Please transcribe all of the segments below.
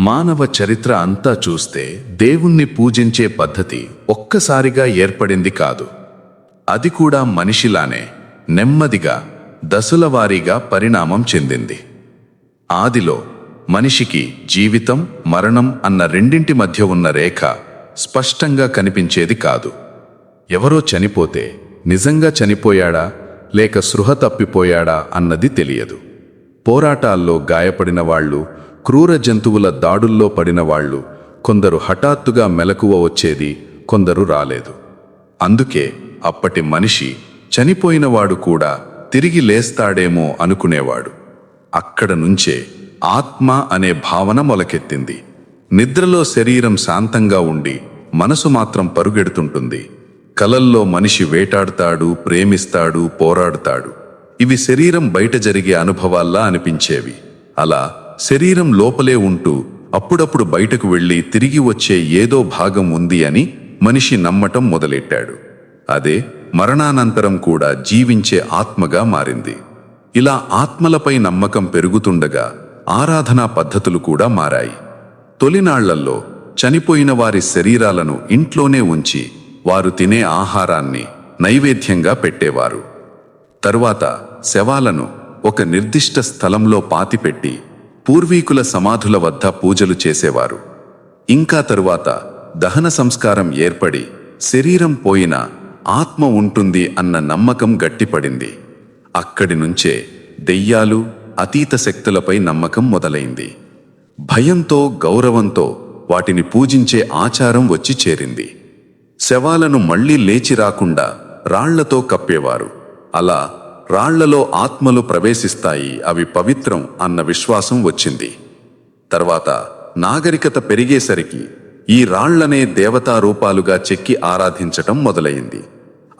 మానవ చరిత్ర అంతా చూస్తే దేవుణ్ణి పూజించే పద్ధతి ఒక్కసారిగా ఏర్పడింది కాదు. అది కూడా మనిషిలానే నెమ్మదిగా దశలవారీగా పరిణామం చెందింది. ఆదిలో మనిషికి జీవితం మరణం అన్న రెండింటి మధ్య ఉన్న రేఖ స్పష్టంగా కనిపించేది కాదు. ఎవరో చనిపోతే నిజంగా చనిపోయాడా లేక సృహ తప్పిపోయాడా అన్నది తెలియదు. పోరాటాల్లో గాయపడిన వాళ్ళు క్రూర జంతువుల దాడుల్లో పడిన వాళ్ళు కొందరు హఠాత్తుగా మెలకువ వచ్చేది కొందరు రాలేదు. అందుకే అప్పటి మనిషి చనిపోయినవాడు కూడా తిరిగి లేస్తాడేమో అనుకునేవాడు. అక్కడ నుంచే ఆత్మ అనే భావన మొలకెత్తింది. నిద్రలో శరీరం శాంతంగా ఉండి మనసు మాత్రం పరుగెడుతుంటుంది. కలల్లో మనిషి వేటాడుతాడు ప్రేమిస్తాడు పోరాడుతాడు. ఇవి శరీరం బయట జరిగే అనుభవాల్లా అనిపించేవి. అలా శరీరం లోపలే ఉంటూ అప్పుడప్పుడు బయటకు వెళ్ళి తిరిగి వచ్చే ఏదో భాగం ఉంది అని మనిషి నమ్మటం మొదలెట్టాడు. అదే మరణానంతరం కూడా జీవించే ఆత్మగా మారింది. ఇలా ఆత్మలపై నమ్మకం పెరుగుతుండగా ఆరాధనా పద్ధతులు కూడా మారాయి. తొలినాళ్ళల్లో చనిపోయిన వారి శరీరాలను ఇంట్లోనే ఉంచి వారు తినే ఆహారాన్ని నైవేద్యంగా పెట్టేవారు. తరువాత శవాలను ఒక నిర్దిష్ట స్థలంలో పాతిపెట్టి పూర్వీకుల సమాధుల వద్ద పూజలు చేసేవారు. ఇంకా తరువాత దహన సంస్కారం ఏర్పడి శరీరం పోయినా ఆత్మ ఉంటుంది అన్న నమ్మకం గట్టిపడింది. అక్కడి నుంచే దెయ్యాలు అతీత శక్తులపై నమ్మకం మొదలైంది. భయంతో గౌరవంతో వాటిని పూజించే ఆచారం వచ్చి చేరింది. శవాలను మళ్ళీ లేచి రాకుండా రాళ్ళతో కప్పేవారు. అలా రాళ్ళలో ఆత్మలు ప్రవేశిస్తాయి అవి పవిత్రం అన్న విశ్వాసం వచ్చింది. తర్వాత నాగరికత పెరిగేసరికి ఈ రాళ్ళనే దేవతా రూపాలుగా చెక్కి ఆరాధించటం మొదలైంది.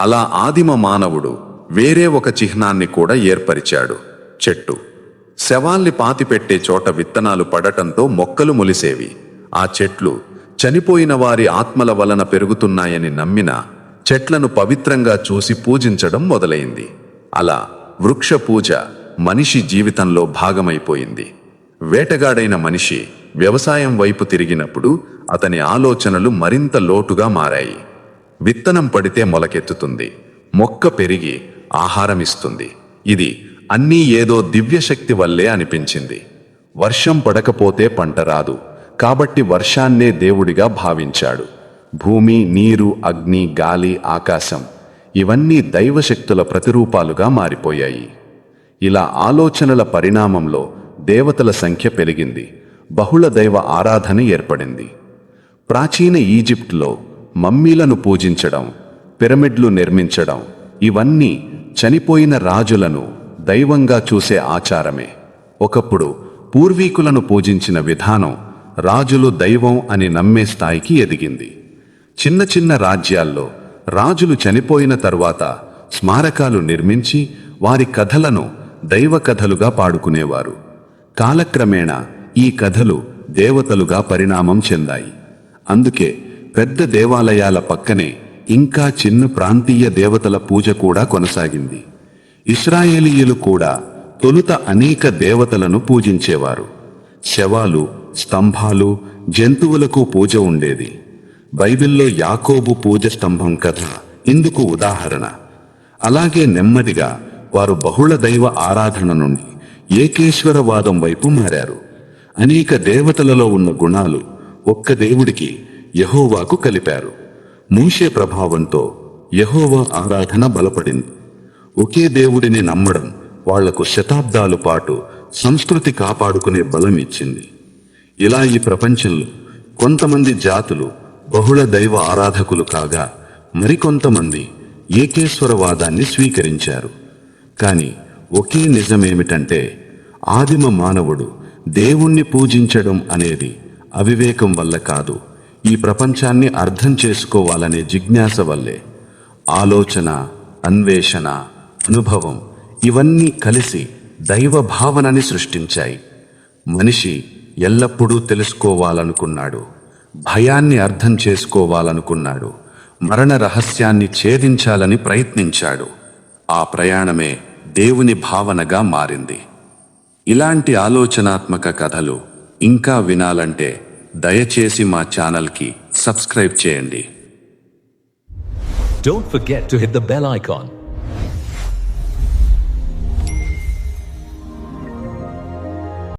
అలా ఆదిమ మానవుడు వేరే ఒక చిహ్నాన్ని కూడా ఏర్పరిచాడు. చెట్టు. శవాల్ని పాతిపెట్టే చోట విత్తనాలు పడటంతో మొక్కలు మొలిసేవి. ఆ చెట్లు చనిపోయిన వారి ఆత్మల వలన పెరుగుతున్నాయని నమ్మిన చెట్లను పవిత్రంగా చూసి పూజించడం మొదలైంది. అలా వృక్ష పూజ మనిషి జీవితంలో భాగమైపోయింది. వేటగాడైన మనిషి వ్యవసాయం వైపు తిరిగినప్పుడు అతని ఆలోచనలు మరింత లోటుగా మారాయి. విత్తనం పడితే మొలకెత్తుతుంది. మొక్క పెరిగి ఆహారమిస్తుంది. ఇది అన్నీ ఏదో దివ్యశక్తి వల్లే అనిపించింది. వర్షం పడకపోతే పంట రాదు. కాబట్టి వర్షాన్నే దేవుడిగా భావించాడు. భూమి నీరు అగ్ని గాలి ఆకాశం ఇవన్నీ దైవశక్తుల ప్రతిరూపాలుగా మారిపోయాయి. ఇలా ఆలోచనల పరిణామంలో దేవతల సంఖ్య పెరిగింది. బహుళ దైవ ఆరాధన ఏర్పడింది. ప్రాచీన ఈజిప్ట్లో మమ్మీలను పూజించడం పిరమిడ్లు నిర్మించడం ఇవన్నీ చనిపోయిన రాజులను దైవంగా చూసే ఆచారమే. ఒకప్పుడు పూర్వీకులను పూజించిన విధానం రాజులు దైవం అని నమ్మే స్థాయికి ఎదిగింది. చిన్న చిన్న రాజ్యాల్లో రాజులు చనిపోయిన తరువాత స్మారకాలు నిర్మించి వారి కథలను దైవ కథలుగా పాడుకునేవారు. కాలక్రమేణా ఈ కథలు దేవతలుగా పరిణామం చెందాయి. అందుకే పెద్ద దేవాలయాల పక్కనే ఇంకా చిన్న ప్రాంతీయ దేవతల పూజ కూడా కొనసాగింది. ఇస్రాయేలీయులు కూడా తొలుత అనేక దేవతలను పూజించేవారు. శవాలు స్తంభాలు జంతువులకు పూజ ఉండేది. బైబిల్లో యాకోబు పూజ స్తంభం కథ ఇందుకు ఉదాహరణ. అలాగే నెమ్మదిగా వారు బహుళ దైవ ఆరాధన నుండి ఏకేశ్వరవాదం వైపు మారారు. అనేక దేవతలలో ఉన్న గుణాలు ఒక్క దేవుడికి యహోవాకు కలిపారు. మూషే ప్రభావంతో యహోవా ఆరాధన బలపడింది. ఒకే దేవుడిని నమ్మడం వాళ్ళకు శతాబ్దాలు పాటు సంస్కృతి కాపాడుకునే బలం ఇచ్చింది. ఇలా ఈ ప్రపంచంలో కొంతమంది జాతులు బహుళ దైవ ఆరాధకులు కాగా మరికొంతమంది ఏకేశ్వరవాదాన్ని స్వీకరించారు. కానీ ఒకే నిజమేమిటంటే ఆదిమ మానవుడు దేవుణ్ణి పూజించడం అనేది అవివేకం వల్ల కాదు ఈ ప్రపంచాన్ని అర్థం చేసుకోవాలనే జిజ్ఞాస వల్లే. ఆలోచన అన్వేషణ అనుభవం ఇవన్నీ కలిసి దైవ భావనని సృష్టించాయి. మనిషి ఎల్లప్పుడూ తెలుసుకోవాలనుకున్నాడు. భయాన్ని అర్థం చేసుకోవాలనుకున్నాడు. మరణ రహస్యాన్ని ఛేదించాలని ప్రయత్నించాడు. ఆ ప్రయాణమే దేవుని భావనగా మారింది. ఇలాంటి ఆలోచనాత్మక కథలు ఇంకా వినాలంటే దయచేసి మా ఛానల్కి సబ్స్క్రైబ్ చేయండి. Don't forget to hit the bell icon.